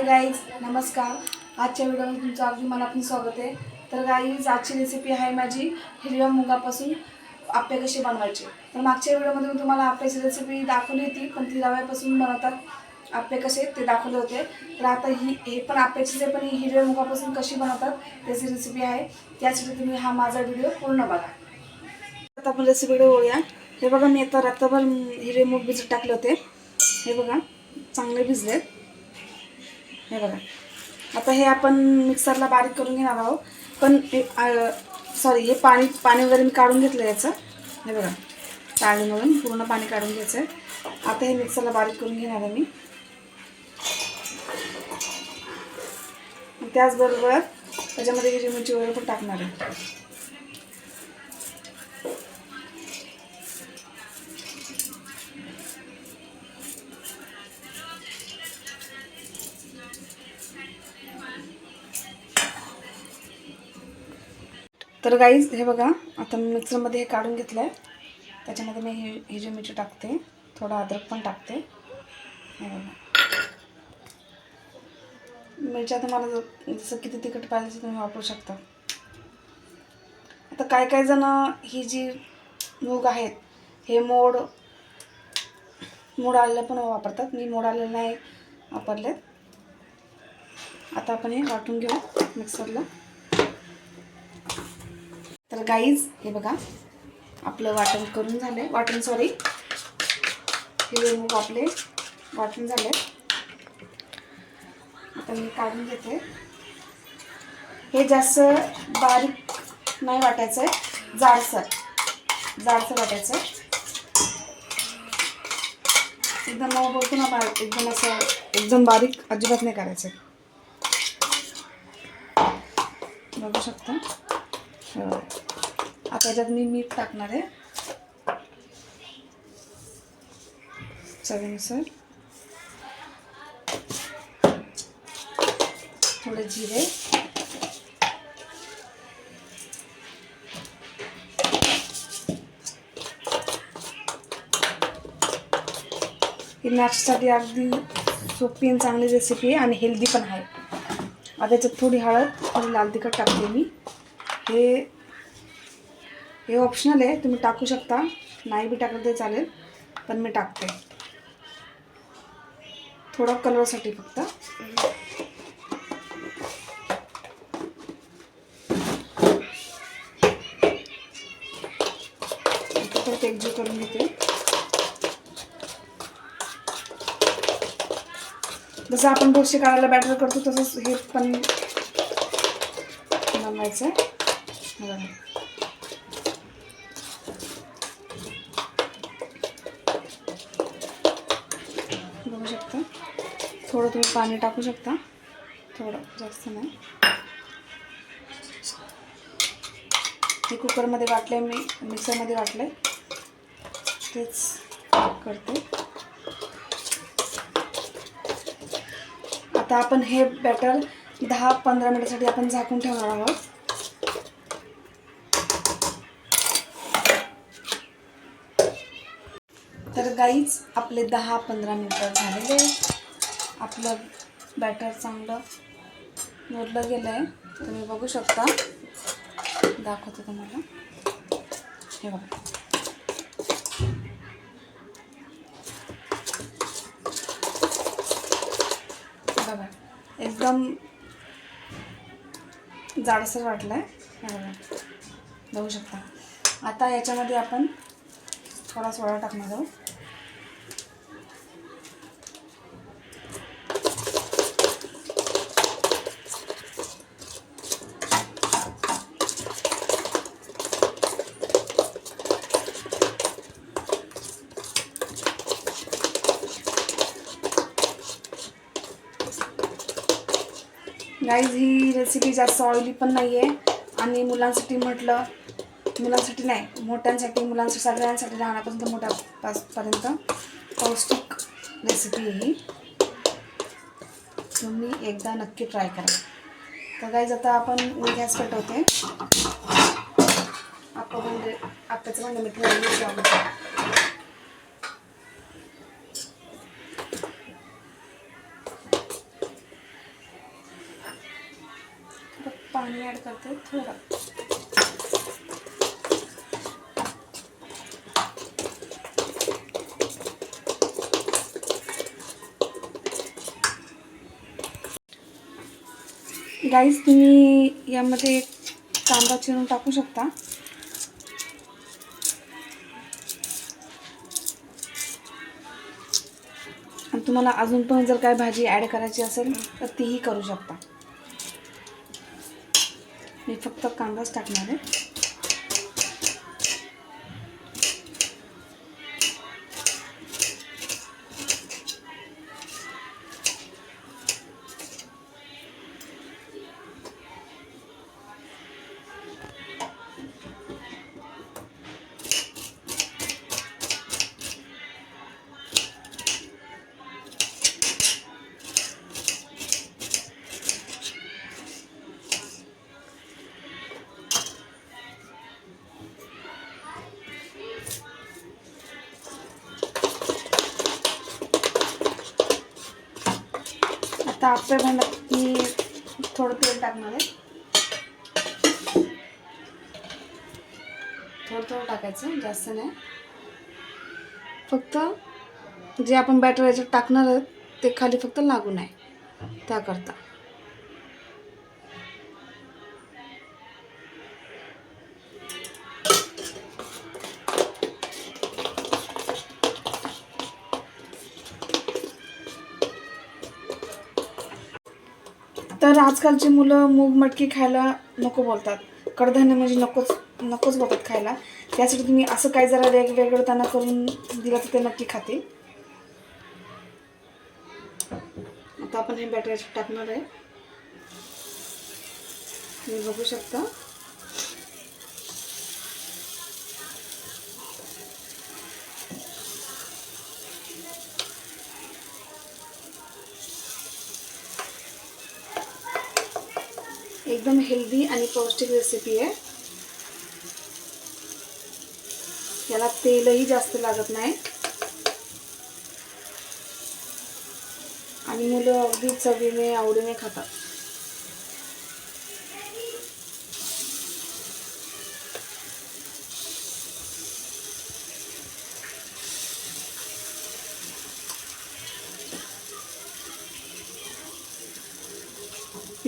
Hi guys नमस्कार. आजच्या व्हिडिओमध्ये तुमचं अगदी मनापासून स्वागत आहे. तर गाईज आजची रेसिपी आहे माझी हिरव्या मुगापासून आप्पे कसे बनवायचे. तर मागच्या व्हिडिओमध्ये मी तुम्हाला आप्याची रेसिपी दाखवली होती पण ती रव्यापासून बनवतात आप्पे कसे ते दाखवले होते. तर आता ही हे पण आप्याचीच आहे पण ही हिरव्या मुगापासून कशी बनवतात त्याची रेसिपी आहे. त्यासाठी तुम्ही हा माझा व्हिडिओ पूर्ण बघा. आता आपण रेसिपीकडे वळूया. हे बघा मी आता रात्रभर हिरवे मूग भिजत टाकले होते. हे बघा चांगले भिजलेत. हे बघा. आता हे आपण मिक्सरला बारीक करून घेणार आहोत. पण सॉरी हे पाणी पाणी वगैरे मी काढून घेतलं याचं. हे बघा. चाळणीमधून पूर्ण पाणी काढून घ्यायचं आहे आता हे मिक्सरला बारीक करून घेणार आहे मी. त्याचबरोबर त्याच्यामध्ये हिरवी मिरची वगैरे पण टाकणार आहे. तर गाईज हे बघा आता मी मिक्सरमध्ये हे काढून घेतलं आहे त्याच्यामध्ये मी हे हिरवी मिरची टाकते. थोडा अद्रक पण टाकते. हे बघा. मिरच्या तुम्हाला जसं किती तिखट पाहिजे तुम्ही वापरू शकता. आता काय काय जण ही जी मूग आहेत हे मोड मोड आलेलं पण वापरतात. मी मोड आलेलं नाही वापरलेत. आता आपण हे वाटून घेऊ मिक्सरला. तर गाईज हे बघा. आपलं वाटण करून झालं वाटण सॉरी हे मग आपले. वाटण झाले आता मी काढून घेते. हे जास्त बारीक नाही वाटायचं आहे जाडसर. जाडसर वाटायचं आहे एकदम मग बोलतो ना बा एकदम असं एकदम बारीक अजिबात नाही करायचं बघू शकता. आता याच्यात मी मीठ टाकणार आहे. चवीनुसार. थोडे जिरे. ही नाश्त्यासाठी अगदी सोपी आणि चांगली रेसिपी आहे आणि हेल्दी पण आहे. आता याच्यात थोडी हळद थोडी लाल तिखट टाकते मी. हे हे ऑप्शनल आहे तुम्ही टाकू शकता. नाही बी टाकलं तरी चालेल पण मी टाकते. थोडा कलरसाठी फक्त. आता परत एकजीव करून घेते. जसं आपण डोसे काढायला बॅटर करतो तसंच हे पण बनवायचं आहे शकता. थोडं तुम्ही पाणी टाकू शकता. थोडं जास्त नाही. हे कुकरमध्ये वाटले मी मिक्सरमध्ये वाटले तेच करते. आता आपण हे बॅटर दहा पंधरा मिनिटासाठी आपण झाकून ठेवणार आहोत. तर गाईच आपले दहा पंधरा मिनटं झालेले आपलं बॅटर चांगलं मुरलं गेलं आहे तुम्ही बघू शकता. दाखवतो तुम्हाला. हे बघा. बघा. एकदम जाडसर वाटलं आहे हे बघा. बघू शकता. आता याच्यामध्ये आपण थोडा सोडा टाकणार आहोत. गाईज ही रेसिपी जास्त ऑइली पण नाही आहे आणि मुलांसाठी म्हटलं मुलांसाठी नाही मोठ्यांसाठी मुलांसाठी सगळ्यांसाठी लहानापासून तर मोठ्यापासपर्यंत पौष्टिक रेसिपी आहे ही. तुम्ही एकदा नक्की ट्राय करा. तर गाईज आता आपण मी गॅस पेटवते. आपण म्हणजे आत्ताचं म्हणजे मी ॲड करते थोडं. गाईज तुम्ही यामध्ये एक कांदा चिरून टाकू शकता. आणि तुम्हाला अजून पण जर काय भाजी ॲड करायची असेल तर तीही करू शकता. फक्त कांदाच टाकणार आहे. आता आपे भांड्यात की थोडं तेल टाकणार आहे. थोडं थोडं टाकायचं जास्त नाही. फक्त जे आपण बॅटर याच्यात टाकणार आहोत ते खाली फक्त लागू नये त्याकरता. तर आजकालची मुलं मूग मटकी खायला नको बोलतात. कडधान्य म्हणजे नकोच नकोच बोलतात खायला. त्यासाठी तुम्ही असं काही जरा वेगवेगळं त्यांना करून दिलं तर ते नक्की खातील. आता आपण हे बॅटर टाकणार आहे. तुम्ही बघू शकता. एकदम हेल्दी आणि पौष्टिक रेसिपी आहे. याला तेलही जास्त लागत नाही. आणि मुलं अगदी चवीने आवडीने खातात.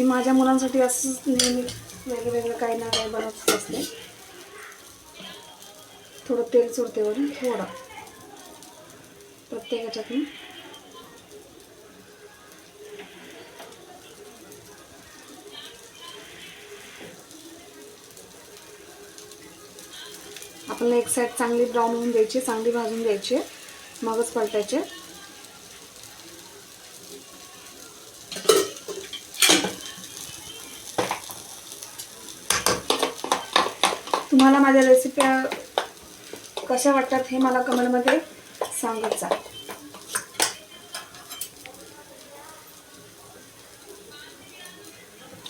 मी माझ्या मुलांसाठी असंच नेहमी वेगवेगळं काही ना काही बनवत असते. थोडं तेल सोडते वरून थोडं. प्रत्येक ह्याच्यात मी आपल्याला एक साईड चांगली ब्राऊन होऊन द्यायची चांगली भाजून द्यायची मगच पलटायचे. तुम्हाला माझ्या रेसिप्या कशा वाटतात हे मला कमेंटमध्ये सांगत जा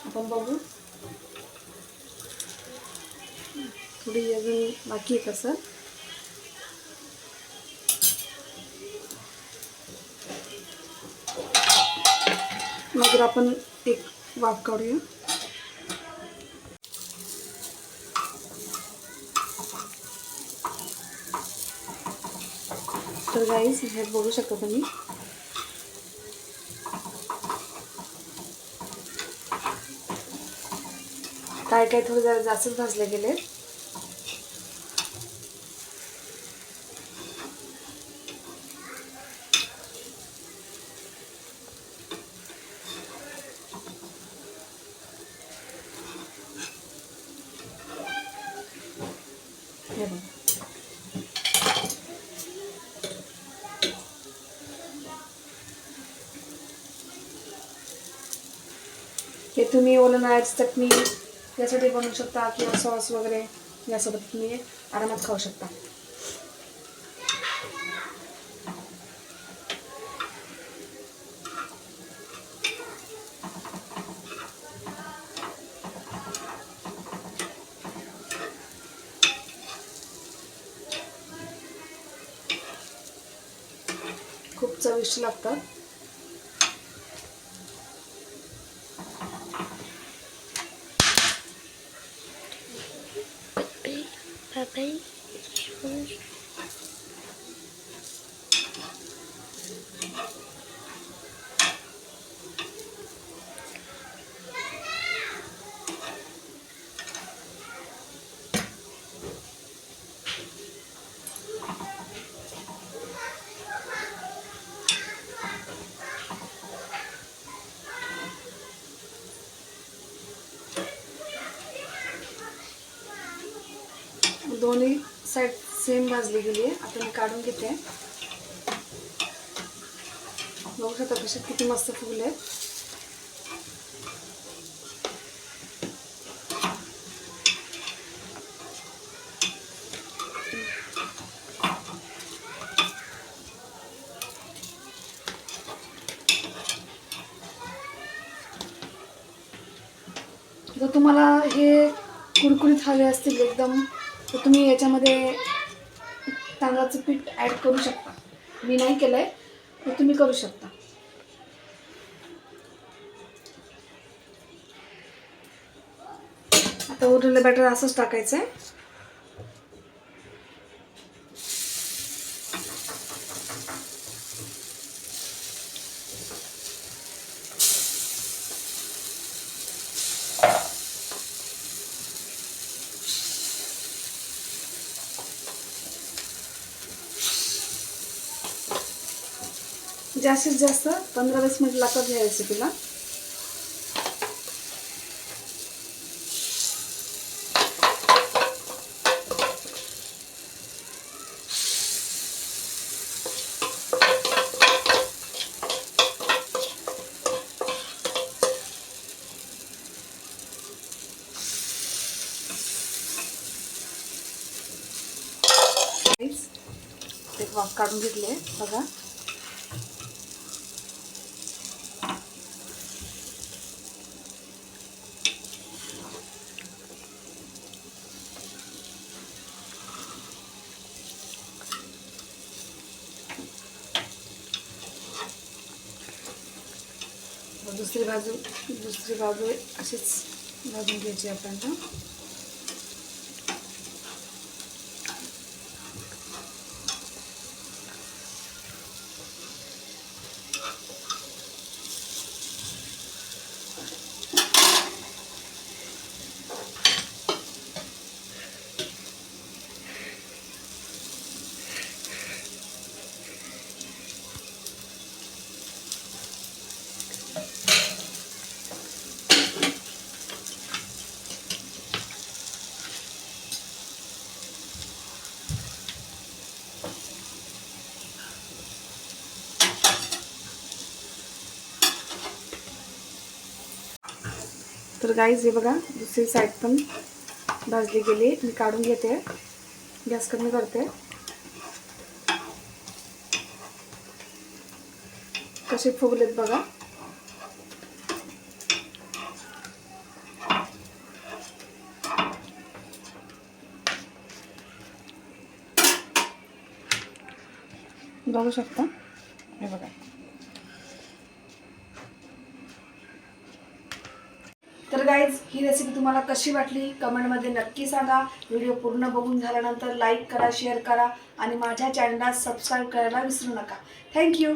आपण बघू. थोडी अजून बाकी आहे कसं मग आपण एक वाफ काढूया. तर गाईस ह्यात बघू शकता तुम्ही. काय काय थोडे जरा जास्तच भाजले गेले तुम्ही ओलं नारळाची चटणी यासाठी बनवू शकता किंवा सॉस वगैरे यासोबत तुम्ही आरामात खाऊ शकता. खूप चविष्ट लागतात. টাটাই दोन्ही साईड सेम भाजली गेली आहे आता मी काढून घेते बघू शकता कसे किती मस्त फुगले आहेत. जर तुम्हाला हे कुरकुरीत हवे असतील एकदम तर तुम्ही याच्यामध्ये तांदळाचं पीठ ॲड करू शकता. मी नाही केलं आहे तर तुम्ही करू शकता. आता उरलेलं बॅटर असंच टाकायचं आहे जास्तीत जास्त पंधरा वीस मिनिट लागतात या रेसिपीला ते वाफ काढून घेतले बघा मग दुसरी बाजू दुसरी बाजू अशीच भाजून घ्यायची आपल्याला तर गाईज हे बघा दुसरी साईड पण भाजली गेली. मी काढून घेते. गॅस कमी करते. कसे फुगलेत बघा. बघू शकता? हे बघा. गाईज ही रेसिपी तुम्हाला कशी वाटली? कमेंटमध्ये नक्की सांगा. व्हिडिओ पूर्ण बघून झाल्यानंतर लाईक करा शेअर करा आणि माझ्या चॅनलला सबस्क्राईब करायला विसरू नका. थँक्यू